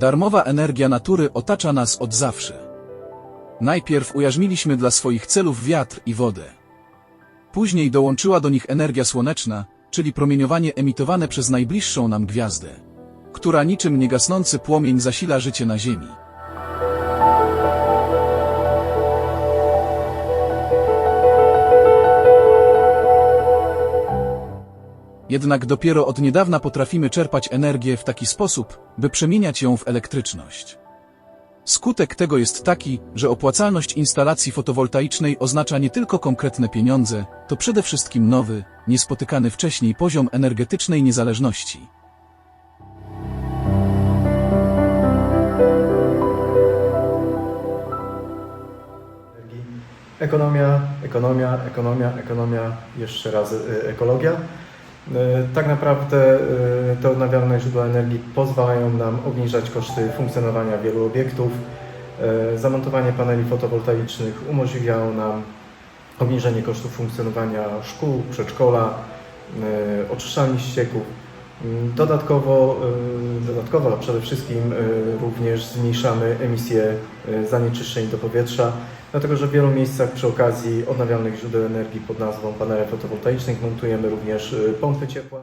Darmowa energia natury otacza nas od zawsze. Najpierw ujarzmiliśmy dla swoich celów wiatr i wodę. Później dołączyła do nich energia słoneczna, czyli promieniowanie emitowane przez najbliższą nam gwiazdę, która niczym niegasnący płomień zasila życie na Ziemi. Jednak dopiero od niedawna potrafimy czerpać energię w taki sposób, by przemieniać ją w elektryczność. Skutek tego jest taki, że opłacalność instalacji fotowoltaicznej oznacza nie tylko konkretne pieniądze, to przede wszystkim nowy, niespotykany wcześniej poziom energetycznej niezależności. Ekonomia, ekonomia, ekonomia, ekonomia, jeszcze raz y, ekologia. Y, Tak naprawdę y, te odnawialne źródła energii pozwalają nam obniżać koszty funkcjonowania wielu obiektów. Y, Zamontowanie paneli fotowoltaicznych umożliwiało nam obniżenie kosztów funkcjonowania szkół, przedszkola, oczyszczalni ścieków. Mm, Dodatkowo, dodatkowo, a przede wszystkim również zmniejszamy emisję zanieczyszczeń do powietrza, dlatego że w wielu miejscach przy okazji odnawialnych źródeł energii pod nazwą panele fotowoltaicznych montujemy również y, pompy ciepła.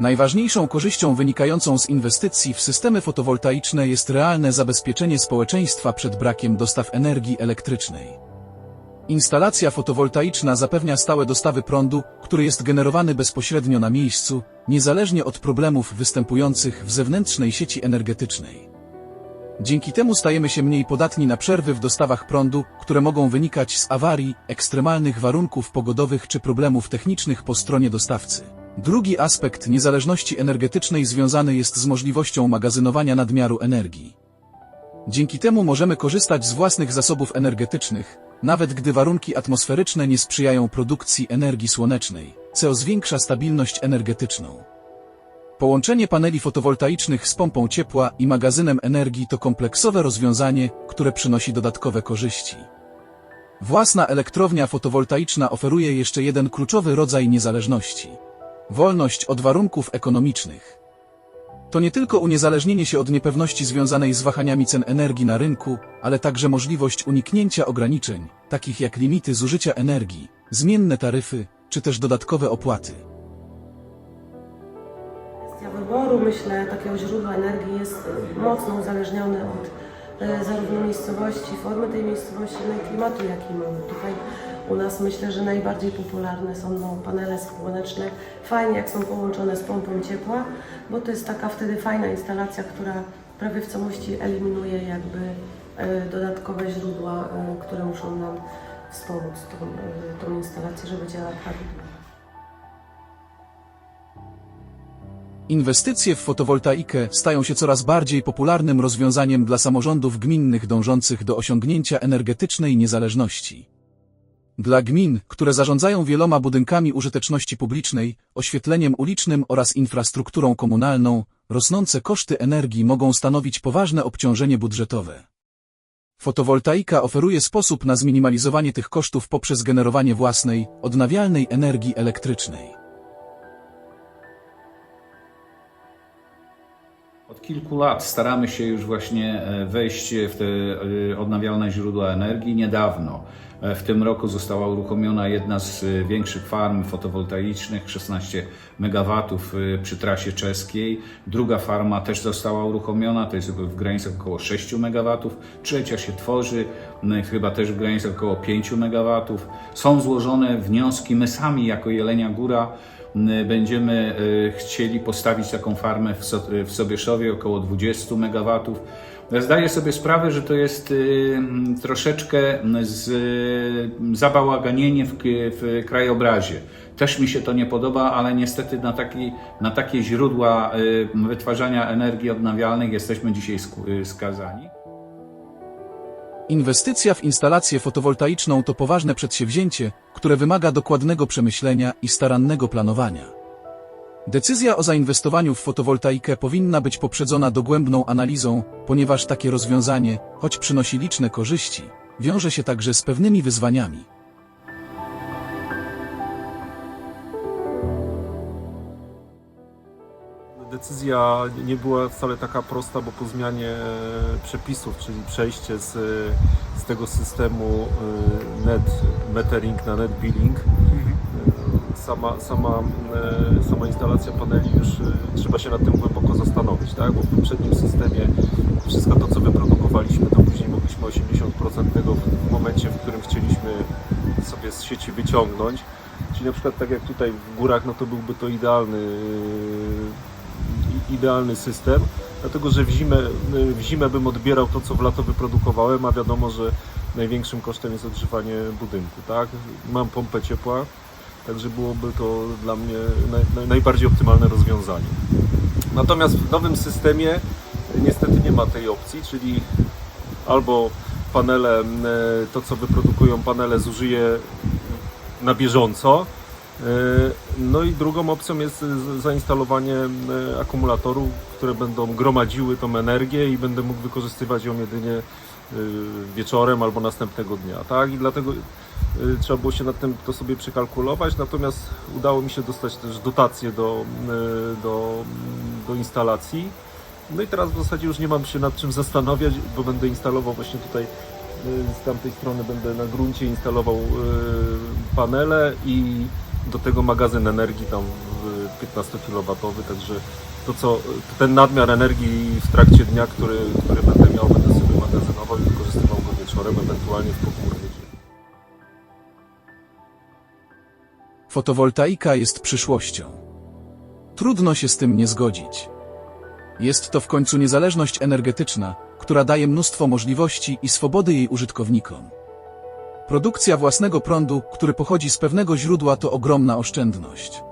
Najważniejszą korzyścią wynikającą z inwestycji w systemy fotowoltaiczne jest realne zabezpieczenie społeczeństwa przed brakiem dostaw energii elektrycznej. Instalacja fotowoltaiczna zapewnia stałe dostawy prądu, który jest generowany bezpośrednio na miejscu, niezależnie od problemów występujących w zewnętrznej sieci energetycznej. Dzięki temu stajemy się mniej podatni na przerwy w dostawach prądu, które mogą wynikać z awarii, ekstremalnych warunków pogodowych czy problemów technicznych po stronie dostawcy. Drugi aspekt niezależności energetycznej związany jest z możliwością magazynowania nadmiaru energii. Dzięki temu możemy korzystać z własnych zasobów energetycznych, nawet gdy warunki atmosferyczne nie sprzyjają produkcji energii słonecznej, co zwiększa stabilność energetyczną. Połączenie paneli fotowoltaicznych z pompą ciepła i magazynem energii to kompleksowe rozwiązanie, które przynosi dodatkowe korzyści. Własna elektrownia fotowoltaiczna oferuje jeszcze jeden kluczowy rodzaj niezależności. Wolność od warunków ekonomicznych. To nie tylko uniezależnienie się od niepewności związanej z wahaniami cen energii na rynku, ale także możliwość uniknięcia ograniczeń, takich jak limity zużycia energii, zmienne taryfy, czy też dodatkowe opłaty. Wyboru, myślę, takiego źródła energii jest mocno uzależniony od e, zarówno miejscowości, formy tej miejscowości, no i klimatu, jaki mamy. Tutaj u nas myślę, że najbardziej popularne są no, panele słoneczne. Fajnie, jak są połączone z pompą ciepła, bo to jest taka wtedy fajna instalacja, która prawie w całości eliminuje jakby e, dodatkowe źródła, e, które muszą nam wspomóc tą, tą instalację, żeby działała prawidłowo. Inwestycje w fotowoltaikę stają się coraz bardziej popularnym rozwiązaniem dla samorządów gminnych dążących do osiągnięcia energetycznej niezależności. Dla gmin, które zarządzają wieloma budynkami użyteczności publicznej, oświetleniem ulicznym oraz infrastrukturą komunalną, rosnące koszty energii mogą stanowić poważne obciążenie budżetowe. Fotowoltaika oferuje sposób na zminimalizowanie tych kosztów poprzez generowanie własnej, odnawialnej energii elektrycznej. Kilku lat staramy się już właśnie e, wejść w te e, odnawialne źródła energii. Niedawno, e, w tym roku, została uruchomiona jedna z większych farm fotowoltaicznych, 16 MW przy trasie czeskiej. Druga farma też została uruchomiona, to jest w granicach około 6 MW. Trzecia się tworzy, chyba też w granicach około 5 MW. Są złożone wnioski, my sami jako Jelenia Góra będziemy e, chcieli postawić taką farmę w, So- w Sobieszowie około 20 MW. Zdaję sobie sprawę, że to jest y, troszeczkę z, zabałaganienie w, w krajobrazie. Też mi się to nie podoba, ale niestety na, taki, na takie źródła y, wytwarzania energii odnawialnych jesteśmy dzisiaj y, skazani. Inwestycja w instalację fotowoltaiczną to poważne przedsięwzięcie, które wymaga dokładnego przemyślenia i starannego planowania. Decyzja o zainwestowaniu w fotowoltaikę powinna być poprzedzona dogłębną analizą, ponieważ takie rozwiązanie, choć przynosi liczne korzyści, wiąże się także z pewnymi wyzwaniami. Decyzja nie była wcale taka prosta, bo po zmianie e, przepisów, czyli przejście z, z tego systemu e, net metering na net billing, e, sama, sama, e, sama instalacja paneli już e, trzeba się nad tym głęboko zastanowić, tak? bo w poprzednim systemie wszystko to, co wyprodukowaliśmy, to później mogliśmy 80% tego w momencie, w którym chcieliśmy sobie z sieci wyciągnąć. Czyli na przykład tak jak tutaj w górach, no to byłby to idealny, idealny system, dlatego że w zimę, w zimę bym odbierał to, co w lato wyprodukowałem, a wiadomo, że największym kosztem jest ogrzewanie budynku, tak? Mam pompę ciepła, także byłoby to dla mnie naj, naj, najbardziej optymalne rozwiązanie. Natomiast w nowym systemie niestety nie ma tej opcji, czyli albo panele, e, to co wyprodukują panele zużyje na bieżąco. E, No i drugą opcją jest z- zainstalowanie e, akumulatorów, które będą gromadziły tą energię i będę mógł wykorzystywać ją jedynie e, wieczorem albo następnego dnia. Tak? I dlatego e, trzeba było się nad tym to sobie przekalkulować, natomiast udało mi się dostać też dotacje do, e, do, do instalacji. No i teraz w zasadzie już nie mam się nad czym zastanawiać, bo będę instalował właśnie tutaj z tamtej strony będę na gruncie instalował panele i do tego magazyn energii tam y, 15 kW, także to co, ten nadmiar energii w trakcie dnia, który, który będę miał, będę sobie magazynował i wykorzystywał go wieczorem, ewentualnie w pochmurny. Fotowoltaika jest przyszłością. Trudno się z tym nie zgodzić. Jest to w końcu niezależność energetyczna, która daje mnóstwo możliwości i swobody jej użytkownikom. Produkcja własnego prądu, który pochodzi z pewnego źródła, to ogromna oszczędność.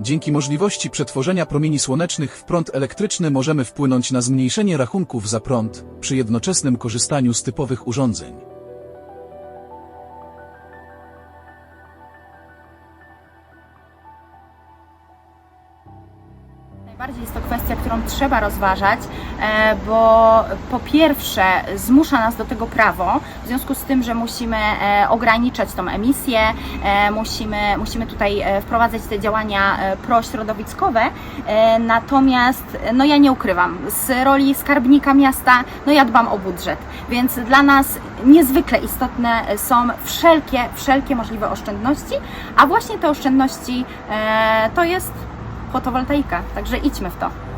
Dzięki możliwości przetworzenia promieni słonecznych w prąd elektryczny możemy wpłynąć na zmniejszenie rachunków za prąd przy jednoczesnym korzystaniu z typowych urządzeń. Najbardziej jest to kwestia, którą trzeba rozważać, e, bo po pierwsze zmusza nas do tego prawo, w związku z tym, że musimy e, ograniczać tą emisję, e, musimy, musimy tutaj wprowadzać te działania prośrodowiskowe, natomiast no ja nie ukrywam, z roli skarbnika miasta, no ja dbam o budżet, więc dla nas niezwykle istotne są wszelkie, wszelkie możliwe oszczędności, a właśnie te oszczędności to jest fotowoltaika, także idźmy w to.